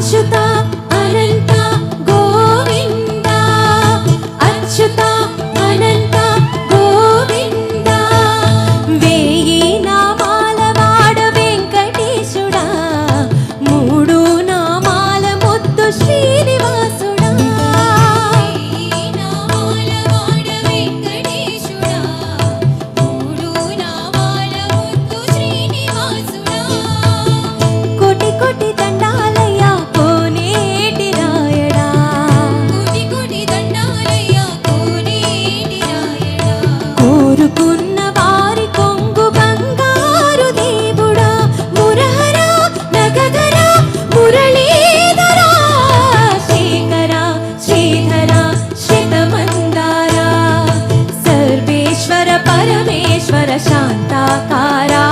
主体 కోరుకున్న వారి కొంగు బంగారు దేవుడా మురహరా నగధరా మురళీధరా శేఖరా శ్రీధరా శతమందారా. సర్వేశ్వర పరమేశ్వర శాంతాకారా.